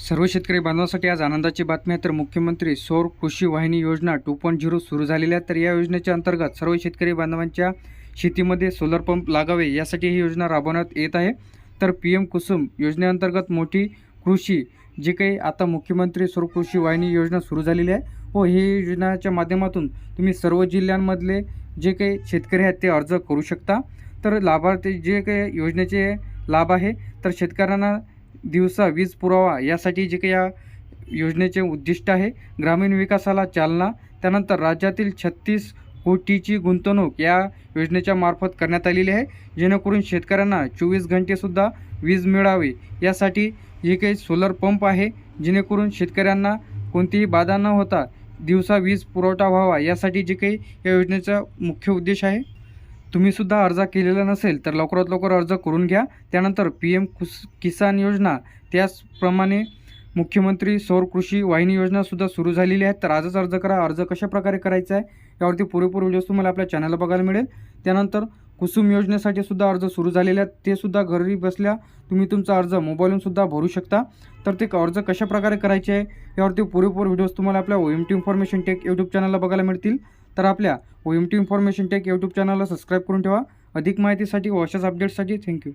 सर्व शेतकरी बांधवांसाठी आज आनंदाची बातमी आहे. तर मुख्यमंत्री सौर कृषी वाहिनी योजना टू पॉईंट झिरो सुरू झालेली आहे तर या योजनेच्या अंतर्गत सर्व शेतकरी बांधवांच्या शेतीमध्ये सोलर पंप लागावे यासाठी ही योजना राबवण्यात येत आहे. तर पी एम कुसुम योजनेअंतर्गत मोठी कृषी जे काही आता मुख्यमंत्री सौर कृषी वाहिनी योजना सुरू झालेली आहे. व ही योजनाच्या माध्यमातून तुम्ही सर्व जिल्ह्यांमधले जे काही शेतकरी आहेत ते अर्ज करू शकता. तर लाभार्थी जे काही योजनेचे लाभ आहे तर शेतकऱ्यांना दिवसा वीज पुरावा यासाठी जे काही या योजनेचे उद्दिष्ट आहे ग्रामीण विकासाला चालना त्यानंतर राज्यातील छत्तीस कोटीची गुंतवणूक या योजनेच्या मार्फत करण्यात आलेली आहे. जेणेकरून शेतकऱ्यांना चोवीस घंटेसुद्धा वीज मिळावी यासाठी जे काही सोलर पंप आहे जेणेकरून शेतकऱ्यांना कोणतीही बाधा न होता दिवसा वीज पुरवठा व्हावा यासाठी जे काही या योजनेचा मुख्य उद्देश आहे. तुम्हीसुद्धा अर्ज केलेला नसेल तर लवकरात लवकर अर्ज करून घ्या. त्यानंतर पी एम कुस किसान योजना त्याचप्रमाणे मुख्यमंत्री सौर कृषी वाहिनी योजनासुद्धा सुरू झालेली आहे तर आजच अर्ज करा. अर्ज कशाप्रकारे करायचा आहे यावरती पुरेपूर व्हिडिओज तुम्हाला आपल्या चॅनलला बघायला मिळेल. त्यानंतर कुसुम योजनेसाठी सुद्धा अर्ज सुरू झालेले आहेत. ते सुद्धा घरी बसल्या तुम्ही तुमचा अर्ज मोबाईलूनसुद्धा भरू शकता. तर ते अर्ज कशा प्रकारे करायचे आहे यावरती पुरेपूर व्हिडिओज तुम्हाला आपल्या O M T information tech YouTube चॅनलला बघायला मिळतील. तर आपल्या O M T information tech YouTube चॅनलला सबस्क्राईब करून ठेवा. अधिक माहितीसाठी व अशाच अपडेट्ससाठी थँक्यू